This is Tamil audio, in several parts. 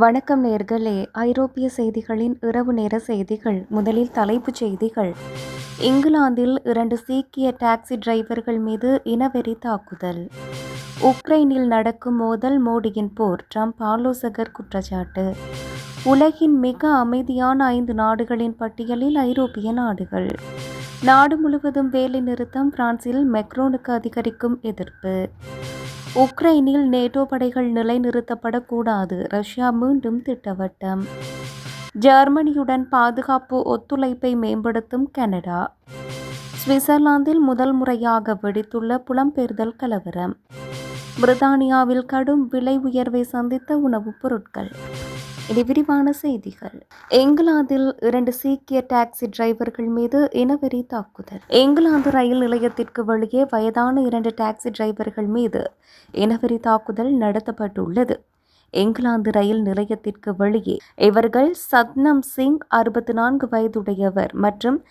வணக்கம் நேர்களே. ஐரோப்பிய செய்திகளின் இரவு நேர செய்திகள் முதலில் தலைப்புச் செய்திகள். இங்கிலாந்தில் இரண்டு சீக்கிய டாக்ஸி டிரைவர்கள் மீது இனவெறி தாக்குதல். உக்ரைனில் நடக்கும் மோதல் மோடியின் போர் ட்ரம்ப் ஆலோசகர் குற்றச்சாட்டு. உலகின் மிக அமைதியான ஐந்து நாடுகளின் பட்டியலில் ஐரோப்பிய நாடுகள். நாடு முழுவதும் வேலை நிறுத்தம் பிரான்சில் மெக்ரோனுக்கு அதிகரிக்கும் எதிர்ப்பு. உக்ரைனில் நேட்டோ படைகள் நிலைநிறுத்தப்படக்கூடாது. ரஷ்யா மீண்டும் திட்டவட்டம். ஜெர்மனியுடன் பாதுகாப்பு ஒத்துழைப்பை மேம்படுத்தும் கனடா. சுவிட்சர்லாந்தில் முதல் முறையாக வெடித்துள்ள புலம்பெயர்தல் கலவரம். பிரித்தானியாவில் கடும் விலை உயர்வை சந்தித்த உணவுப் பொருட்கள். இனி விரிவான செய்திகள். இங்கிலாந்தில் இரண்டு சீக்கிய டாக்ஸி டிரைவர்கள் மீது இனவெறி தாக்குதல். இங்கிலாந்து ரயில் நிலையத்திற்கு வெளியே வயதான இரண்டு டாக்ஸி டிரைவர்கள் மீது இனவெறி தாக்குதல் நடத்தப்பட்டுள்ளது. இங்கிலாந்து ரயில் நிலையத்திற்கு வெளியே. இவர்கள் சத்னம் சிங் அறுபத்தி நான்கு வயதுடையவர் மற்றும்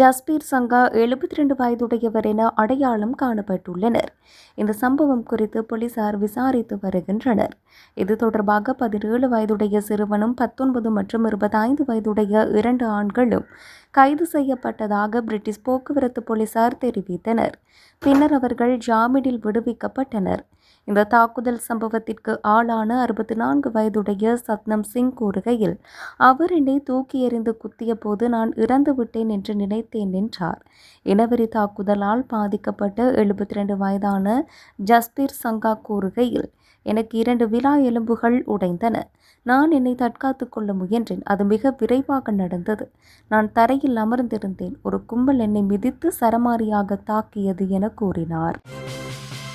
ஜஸ்பீர் சங்கா எழுபத்தி ரெண்டு வயதுடையவர் என அடையாளம் காணப்பட்டுள்ளனர். இந்த சம்பவம் குறித்து போலீசார் விசாரித்து வருகின்றனர். இது தொடர்பாக பதினேழு வயதுடைய சிறுவனும் பத்தொன்பது மற்றும் இருபத்தைந்து வயதுடைய இரண்டு ஆண்களும் கைது செய்யப்பட்டதாக பிரிட்டிஷ் போக்குவரத்து போலீசார் தெரிவித்தனர். பின்னர் அவர்கள் ஜாமீனில் விடுவிக்கப்பட்டனர். இந்த தாக்குதல் சம்பவத்திற்கு ஆளான அறுபத்தி நான்கு வயதுடைய சத்னம் சிங் கூறுகையில் அவர் என்னை தூக்கி எறிந்து குத்திய போது நான் இறந்து விட்டேன் என்று நினைத்தேன் என்றார். இனவெறி தாக்குதலால் பாதிக்கப்பட்ட எழுபத்தி ரெண்டு வயதான ஜஸ்பீர் சங்கா கூறுகையில் எனக்கு இரண்டு விழா எலும்புகள் உடைந்தன. நான் என்னை தற்காத்து கொள்ள முயன்றேன். அது மிக விரைவாக நடந்தது. நான் தரையில் அமர்ந்திருந்தேன். ஒரு கும்பல் என்னை மிதித்து சரமாரியாக தாக்கியது என கூறினார்.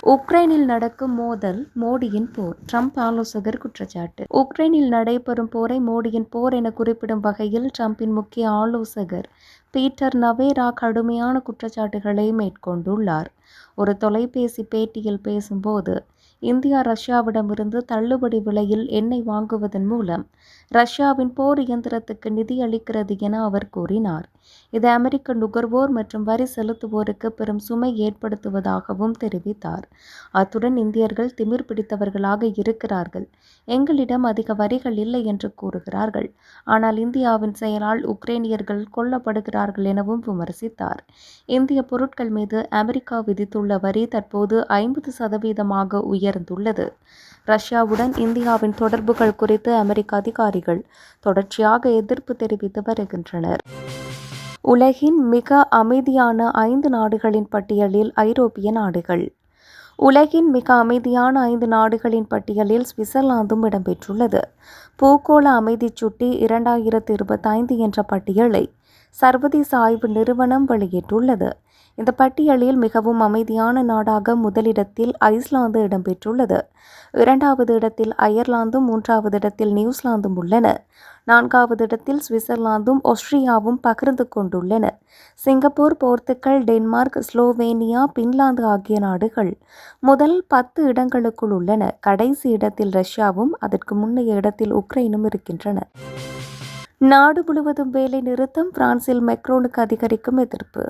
உக்ரைனில் நடக்கும் மோதல் மோடியின் போர். ட்ரம்ப் ஆலோசகர் குற்றச்சாட்டு. உக்ரைனில் நடைபெறும் போரை மோடியின் போர் என குறிப்பிடும் வகையில் ட்ரம்பின் முக்கிய ஆலோசகர் பீட்டர் நவேரா கடுமையான குற்றச்சாட்டுகளை மேற்கொண்டுள்ளார். ஒரு தொலைபேசி பேட்டியில் பேசும்போது இந்தியா ரஷ்யாவிடமிருந்து தள்ளுபடி விலையில் எண்ணெய் வாங்குவதன் மூலம் ரஷ்யாவின் போர் இயந்திரத்துக்கு நிதி அளிக்கிறது என அவர் கூறினார். இது அமெரிக்க நுகர்வோர் மற்றும் வரி செலுத்துவோருக்கு பெரும் சுமை ஏற்படுத்துவதாகவும் தெரிவித்தார். அத்துடன் இந்தியர்கள் திமிர் பிடித்தவர்களாக இருக்கிறார்கள். எங்களிடம் அதிக வரிகள் இல்லை என்று கூறுகிறார்கள். ஆனால் இந்தியாவின் செயலால் உக்ரைனியர்கள் கொல்லப்படுகிறார்கள் எனவும் விமர்சித்தார். இந்திய பொருட்கள் மீது அமெரிக்கா விதித்துள்ள வரி தற்போது ஐம்பது சதவீதமாக உயர்ந்துள்ளது. ரஷ்யாவுடன் இந்தியாவின் தொடர்புகள் குறித்து அமெரிக்க அதிகாரிகள் தொடர்ச்சியாக எதிர்ப்பு தெரிவித்து வருகின்றனர். உலகின் மிக அமைதியான ஐந்து நாடுகளின் பட்டியலில் ஐரோப்பிய நாடுகள். உலகின் மிக அமைதியான ஐந்து நாடுகளின் பட்டியலில் சுவிட்சர்லாந்தும் இடம்பெற்றுள்ளது. பூகோள அமைதி சுட்டி இரண்டாயிரத்து இருபத்தைந்து என்ற பட்டியலை சர்வதேச ஆய்வு நிறுவனம் வெளியிட்டுள்ளது. இந்த பட்டியலில் மிகவும் அமைதியான நாடாக முதலிடத்தில் ஐஸ்லாந்து இடம்பெற்றுள்ளது. இரண்டாவது இடத்தில் அயர்லாந்தும் மூன்றாவது இடத்தில் நியூசிலாந்தும் உள்ளன. நான்காவது இடத்தில் சுவிட்சர்லாந்தும் ஆஸ்திரியாவும் பகிர்ந்து கொண்டுள்ளன Singapore Portugal Denmark Slovenia Finland ஆகிய நாடுகள் முதல் பத்து இடங்களுக்குள் உள்ளன. கடைசி இடத்தில் ரஷ்யாவும் அதற்கு முன்னைய இடத்தில் உக்ரைனும் இருக்கின்றன. நாடு முழுவதும் வேலை நிறுத்தம் பிரான்சில் மெக்ரோனுக்கு அதிகரிக்கும் எதிர்ப்பு.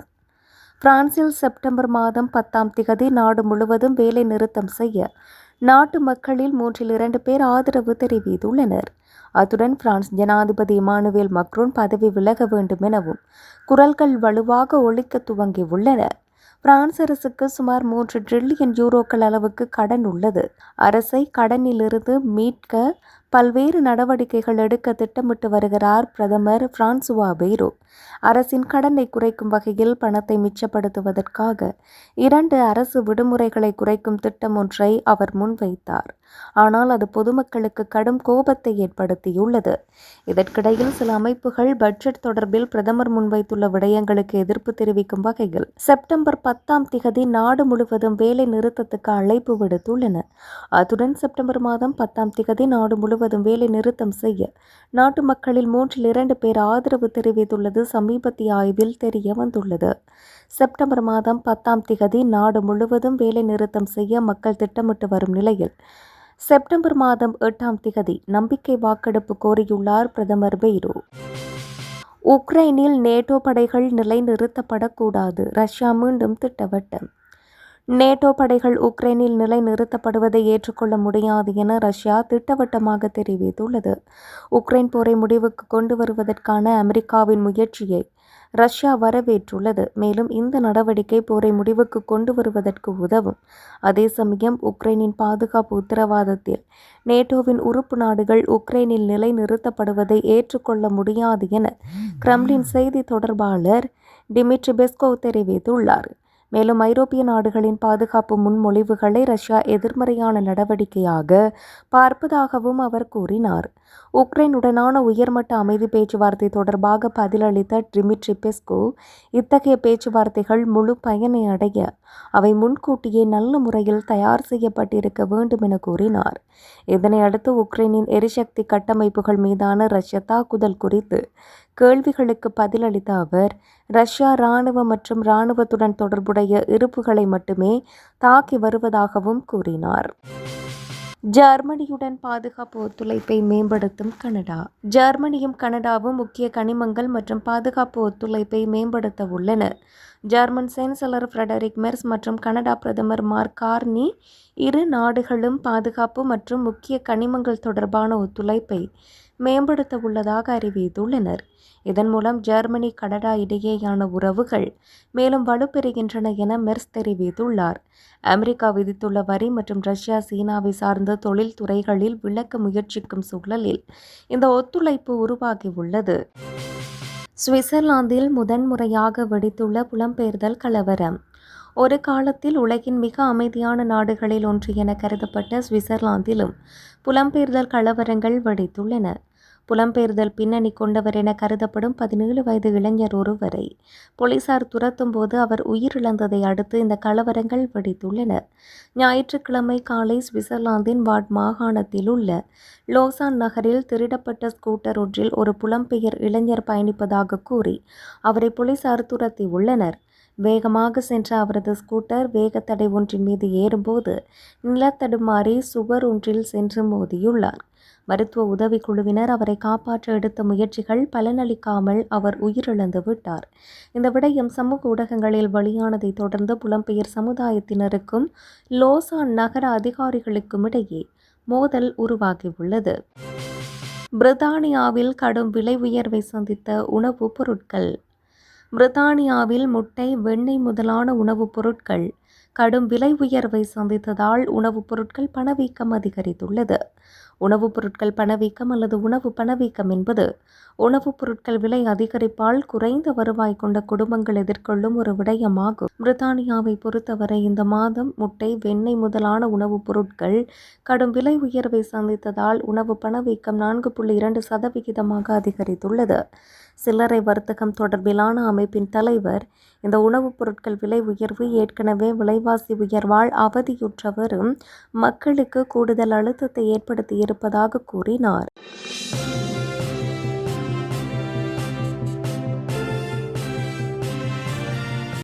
பிரான்சில் செப்டம்பர் மாதம் பத்தாம் திகதி நாடு முழுவதும் வேலை நிறுத்தம் செய்ய நாட்டு மக்களில் மூன்றில் இரண்டு பேர் ஆதரவு தெரிவித்துள்ளனர். அத்துடன் பிரான்ஸ் ஜனாதிபதி இமானுவேல் மக்ரோன் பதவி விலக வேண்டும் எனவும் குரல்கள் வலுவாக ஒழிக்க துவங்கியுள்ளன. பிரான்ஸ் அரசுக்கு சுமார் மூன்று டிரில்லியன் யூரோக்கள் அளவுக்கு கடன் உள்ளது. அரசை கடனிலிருந்து மீட்க பல்வேறு நடவடிக்கைகள் எடுக்க திட்டமிட்டு வருகிறார் பிரதமர் பிரான்சுவா பெய்ரோ. அரசின் கடனை குறைக்கும் வகையில் பணத்தை மிச்சப்படுத்துவதற்காக இரண்டு அரசு விடுமுறைகளை குறைக்கும் திட்டம் ஒன்றை அவர் முன்வைத்தார். ஆனால் அது பொதுமக்களுக்கு கடும் கோபத்தை ஏற்படுத்தியுள்ளது. இதற்கிடையில் சில அமைப்புகள் பட்ஜெட் தொடர்பில் பிரதமர் முன்வைத்துள்ள விடயங்களுக்கு எதிர்ப்பு தெரிவிக்கும் வகையில் செப்டம்பர் பத்தாம் திகதி நாடு முழுவதும் வேலை நிறுத்தத்துக்கு அழைப்பு விடுத்துள்ளன. அத்துடன் செப்டம்பர் மாதம் பத்தாம் திகதி நாடு முழுவதும் வேலை நிறுத்தம் செய்ய. நாட்டு மக்களில் மூன்றில் இரண்டு பேர் ஆதரவு தெரிவித்துள்ளது சமீபத்திய ஆய்வில் தெரிய வந்துள்ளது. செப்டம்பர் மாதம் பத்தாம் திகதி நாடு முழுவதும் வேலை நிறுத்தம் செய்ய மக்கள் திட்டமிட்டு வரும் நிலையில் செப்டம்பர் மாதம் எட்டாம் திகதி நம்பிக்கை வாக்கெடுப்பு கோரியுள்ளார் பிரதமர் பெய்ரோ. உக்ரைனில் நேட்டோ படைகள் நிலைநிறுத்தப்படக்கூடாது ரஷ்யா மீண்டும் திட்டவட்டம். நேட்டோ படைகள் உக்ரைனில் நிலை நிறுத்தப்படுவதை ஏற்றுக்கொள்ள முடியாது என ரஷ்யா திட்டவட்டமாக தெரிவித்துள்ளது. உக்ரைன் போரை முடிவுக்கு கொண்டு வருவதற்கான அமெரிக்காவின் முயற்சியை ரஷ்யா வரவேற்றுள்ளது. மேலும் இந்த நடவடிக்கை போரை முடிவுக்கு கொண்டு வருவதற்கு உதவும். அதே சமயம் உக்ரைனின் பாதுகாப்பு உத்தரவாதத்தில் நேட்டோவின் உறுப்பு நாடுகள் உக்ரைனில் நிலை நிறுத்தப்படுவதை ஏற்றுக்கொள்ள முடியாது என கிரம்லின் செய்தி தொடர்பாளர் டிமிட்ரி பெஸ்கோவ் தெரிவித்துள்ளார். மேலும் ஐரோப்பிய நாடுகளின் பாதுகாப்பு முன்மொழிவுகளை ரஷ்யா எதிர்மறையான நடவடிக்கையாக பார்ப்பதாகவும் அவர் கூறினார். உக்ரைனுடனான உயர்மட்ட அமைதி பேச்சுவார்த்தை தொடர்பாக பதிலளித்த டிமிட்ரி பெஸ்கோ இத்தகைய பேச்சுவார்த்தைகள் முழு பயனை அடைய அவை முன்கூட்டியே நல்ல முறையில் தயார் செய்யப்பட்டிருக்க வேண்டும் என கூறினார் இதனையடுத்து உக்ரைனின் எரிசக்தி கட்டமைப்புகள் மீதான ரஷ்ய தாக்குதல் குறித்து கேள்விகளுக்கு பதிலளித்த அவர் ரஷ்யா இராணுவ மற்றும் இராணுவத்துடன் தொடர்புடைய இருப்புகளை மட்டுமே தாக்கி வருவதாகவும் கூறினார். ஜெர்மனியுடன் பாதுகாப்பு ஒத்துழைப்பை மேம்படுத்தும் கனடா. ஜெர்மனியும் கனடாவும் முக்கிய கனிமங்கள் மற்றும் பாதுகாப்பு ஒத்துழைப்பை மேம்படுத்த உள்ளன. ஜெர்மன் சான்சலர் ஃப்ரெடரிக் மெர்ஸ் மற்றும் கனடா பிரதமர் மார்க் கார்னி இரு நாடுகளும் பாதுகாப்பு மற்றும் முக்கிய கனிமங்கள் தொடர்பான ஒத்துழைப்பை மேம்படுத்த உள்ளதாக அறிவித்துள்ளனர். இதன் மூலம் ஜெர்மனி கனடா இடையேயான உறவுகள் மேலும் வலுப்பெறுகின்றன என மெர்ஸ் தெரிவித்துள்ளார். அமெரிக்கா விதித்துள்ள வரி மற்றும் ரஷ்யா சீனாவை சார்ந்த தொழில் துறைகளில் விளக்க முயற்சிக்கும் சூழலில் இந்த ஒத்துழைப்பு உருவாகியுள்ளது. சுவிட்சர்லாந்தில் முதன்முறையாக வெடித்துள்ள புலம்பெயர்தல் கலவரம். ஒரு காலத்தில் உலகின் மிக அமைதியான நாடுகளில் ஒன்று என கருதப்பட்ட சுவிட்சர்லாந்திலும் புலம்பெயர்தல் கலவரங்கள் வெடித்துள்ளன. புலம்பெயர்தல் பின்னணி கொண்டவர் என கருதப்படும் பதினேழு வயது இளைஞர் ஒருவரை போலீசார் துரத்தும் போது அவர் உயிரிழந்ததை அடுத்து இந்த கலவரங்கள் வெடித்துள்ளன. ஞாயிற்றுக்கிழமை காலை சுவிட்சர்லாந்தின் வாட் மாகாணத்தில் உள்ள லோசான் நகரில் திருடப்பட்ட ஸ்கூட்டர் ஒன்றில் ஒரு புலம்பெயர் இளைஞர் பயணிப்பதாக கூறி அவரை போலீசார் துரத்தி உள்ளனர் வேகமாக சென்ற அவரது ஸ்கூட்டர் வேகத்தடை ஒன்றின் மீது ஏறும்போது நிலத்தடுமாறி சுவர் ஒன்றில் சென்று மோதியுள்ளார். மருத்துவ உதவிக்குழுவினர் அவரை காப்பாற்ற எடுத்த முயற்சிகள் பலனளிக்காமல் அவர் உயிரிழந்து விட்டார். இந்த விடயம் சமூக ஊடகங்களில் வெளியானதை தொடர்ந்து புலம்பெயர் சமுதாயத்தினருக்கும் லோசான் நகர அதிகாரிகளுக்கும் இடையே மோதல் உருவாகியுள்ளது. பிரித்தானியாவில் கடும் விலை உயர்வை சந்தித்த உணவுப் பொருட்கள் பிரித்தானியாவில் முட்டை வெண்ணெய் முதலான உணவுப் பொருட்கள் கடும் விலை உயர்வை சந்தித்ததால் உணவுப் பொருட்கள் பணவீக்கம் அதிகரித்துள்ளது. உணவுப் பொருட்கள் பணவீக்கம் அல்லது உணவு பணவீக்கம் என்பது உணவுப் பொருட்கள் விலை அதிகரிப்பால் குறைந்த வருவாய் கொண்ட குடும்பங்கள் எதிர்கொள்ளும் ஒரு விடயமாகும். பிரித்தானியாவை பொறுத்தவரை இந்த மாதம் முட்டை வெண்ணெய் முதலான உணவுப் பொருட்கள் கடும் விலை உயர்வை சந்தித்ததால் உணவு பணவீக்கம் நான்கு புள்ளி இரண்டு சதவிகிதமாக அதிகரித்துள்ளது. சில்லறை வர்த்தகம் தொடர்பிலான அமைப்பின் தலைவர். இந்த உணவுப் பொருட்கள் விலை உயர்வு ஏற்கனவே விலைவாசி உயர்வால் அவதியுற்றவரும் மக்களுக்கு கூடுதல் அழுத்தத்தை ஏற்படுத்தியிருப்பதாக கூறினார்.